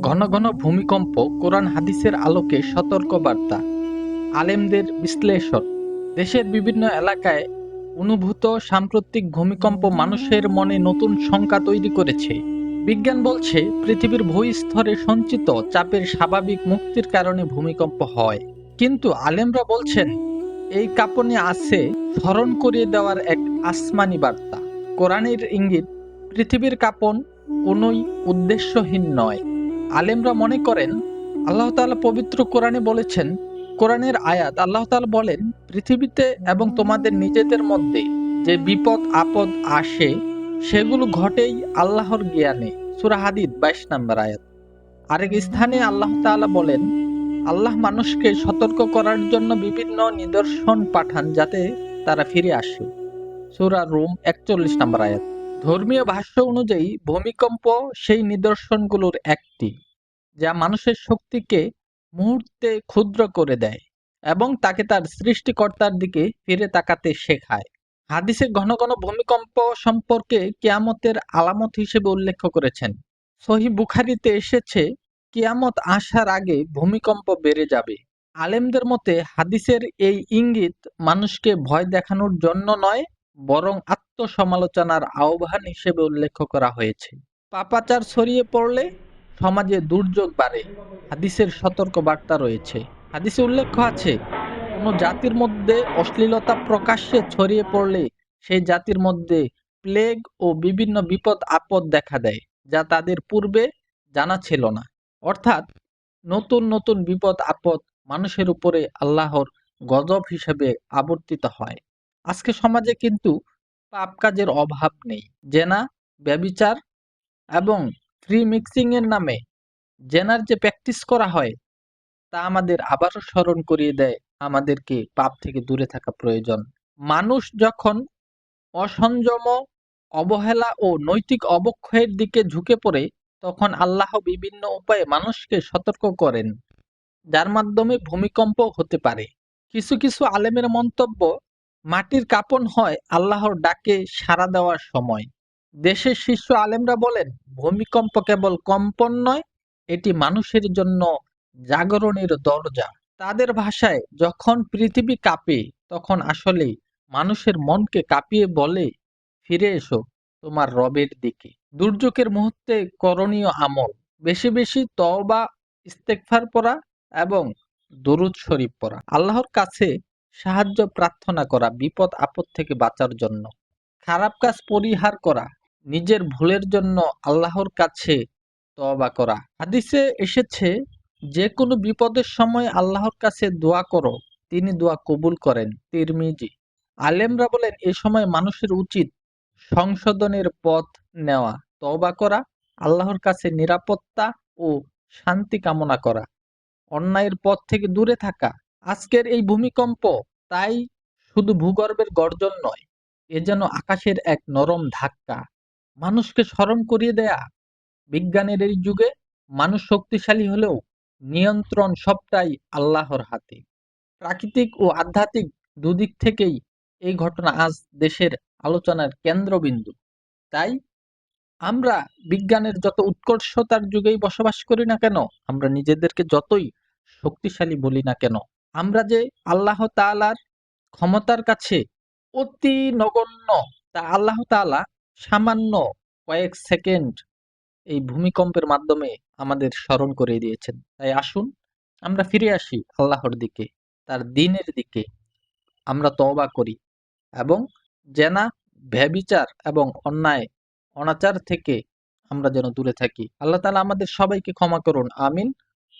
ঘন ঘন ভূমিকম্প কোরআন হাদিসের আলোকে সতর্কবার্তা। আলেমদের বিশ্লেষণ। দেশের বিভিন্ন এলাকায় অনুভূত সাম্প্রতিক ভূমিকম্প মানুষের মনে নতুন শঙ্কা তৈরি করেছে। বিজ্ঞান বলছে, পৃথিবীর ভূস্তরে সঞ্চিত চাপের স্বাভাবিক মুক্তির কারণে ভূমিকম্প হয়। কিন্তু আলেমরা বলছেন, এই কাঁপনে আছে স্মরণ করিয়ে দেওয়ার এক আসমানি বার্তা। কোরআনের ইঙ্গিত, পৃথিবীর কাঁপন কোনোই উদ্দেশ্যহীন নয়। আলেমরা মনে করেন, আল্লাহ তাআলা পবিত্র কোরআনে বলেছেন, কোরআনের আয়াত আল্লাহ তাআলা বলেন, পৃথিবীতে এবং তোমাদের নিজেদের মধ্যে যে বিপদ, আপদ আসে, সেগুলো ঘটেই আল্লাহর জ্ঞানে। সুরাহাদিদ বাইশ নম্বর আয়াত। আরেক স্থানে আল্লাহ তাআলা বলেন, আল্লাহ মানুষকে সতর্ক করার জন্য বিভিন্ন নিদর্শন পাঠান যাতে তারা ফিরে আসে। সুরা রোম একচল্লিশ নম্বর আয়াত। ধর্মীয় ভাষ্য অনুযায়ী ভূমিকম্প সেই নিদর্শনগুলোর একটি, যা মানুষের শক্তিকে মুহূর্তে ক্ষুদ্র করে দেয় এবং তাকে তার সৃষ্টিকর্তার দিকে ফিরে তাকাতে শেখায়। হাদিসে ঘন ঘন ভূমিকম্প সম্পর্কে কিয়ামতের আলামত হিসেবে উল্লেখ করেছেন। সহি বুখারিতে এসেছে, কিয়ামত আসার আগে ভূমিকম্প বেড়ে যাবে। আলেমদের মতে হাদিসের এই ইঙ্গিত মানুষকে ভয় দেখানোর জন্য নয় বরং আত্মসমালোচনার আহ্বান হিসেবে উল্লেখ করা হয়েছে। পাপাচার ছড়িয়ে পড়লে সমাজে দুর্যোগ বাড়ে, হাদিসের সতর্ক বার্তা রয়েছে। হাদিসে উল্লেখ আছে, কোনো জাতির মধ্যে অশ্লীলতা প্রকাশ্যে ছড়িয়ে পড়লে সেই জাতির মধ্যে প্লেগ ও বিভিন্ন বিপদ আপদ দেখা দেয়, যা তাদের পূর্বে জানা ছিল না। অর্থাৎ নতুন নতুন বিপদ আপদ মানুষের উপরে আল্লাহর গজব হিসেবে আবর্তিত হয়। আজকে সমাজে কিন্তু পাপ কাজের অভাব নেই। জেনা, ব্যবিচার এবং ফ্রি মিক্সিং এর নামে জেনার যে প্র্যাকটিস করা হয়, তা আমাদের আবারও স্মরণ করিয়ে দেয় আমাদেরকে পাপ থেকে দূরে থাকা প্রয়োজন। মানুষ যখন অসংযম, অবহেলা ও নৈতিক অবক্ষয়ের দিকে ঝুঁকে পড়ে, তখন আল্লাহ বিভিন্ন উপায়ে মানুষকে সতর্ক করেন, যার মাধ্যমে ভূমিকম্প হতে পারে। কিছু কিছু আলেমের মন্তব্য মাটির কাঁপন হয় আল্লাহর ডাকে সাড়া দেওয়ার সময়। দেশের শীর্ষ আলেমরা বলেন, ভূমিকম্প কেবল কম্পন নয়, এটি মানুষের জন্য জাগরণের দরজা। তাদের ভাষায়, যখন পৃথিবী কাঁপে, তখন আসলে মানুষের মনকে কাঁপিয়ে বলে, ফিরে এসো তোমার রবের দিকে। দুর্যোগের মুহূর্তে করণীয় আমল, বেশি বেশি তওবা ইস্তেকফার পড়া এবং দরুদ শরীফ পড়া। আল্লাহর কাছে সাহায্য, প্রার্থনা করা, বিপদ, আপদ থেকে বাঁচার জন্য। খারাপ কাজ পরিহার করা, নিজের ভুলের জন্য আল্লাহর কাছে তবা করা। হাদিসে এসেছে যে কোনো বিপদের সময় আল্লাহর কাছে দোয়া করো, তিনি দোয়া কবুল করেন। তিরমিজি। আলেমরা বলেন, এ সময় মানুষের উচিত সংশোধনের পথ নেওয়া তবা করা, আল্লাহর কাছে নিরাপত্তা ও শান্তি কামনা করা, অন্যায়ের পথ থেকে দূরে থাকা আজকের এই ভূমিকম্প তাই শুধু ভূগর্ভের গর্জন নয়, এ যেন আকাশের এক নরম ধাক্কা। মানুষকে স্মরণ করিয়ে দেয়া। বিজ্ঞানের এই যুগে মানুষ শক্তিশালী হলেও নিয়ন্ত্রণ সবটাই আল্লাহর হাতে। প্রাকৃতিক ও আধ্যাত্মিক দুদিক থেকেই এই ঘটনা আজ দেশের আলোচনার কেন্দ্রবিন্দু। তাই আমরা বিজ্ঞানের যত উৎকর্ষতার যুগেই বসবাস করি না কেন, আমরা নিজেদেরকে যতই শক্তিশালী বলি না কেন আমরা যে আল্লাহ তালার ক্ষমতার কাছে অতি নগণ্য, তা আল্লাহ তাআলা সামান্য কয়েক সেকেন্ড এই ভূমিকম্পের মাধ্যমে আমাদের স্মরণ করে দিয়েছেন। তাই আসুন, আমরা ফিরে আসি আল্লাহর দিকে, তার দিনের দিকে। আমরা তওবা করি এবং জেনা ব্যভিচার এবং অন্যায়, অনাচার থেকে আমরা যেন দূরে থাকি। আল্লাহ তাআলা আমাদের সবাইকে ক্ষমা করুন, আমিন।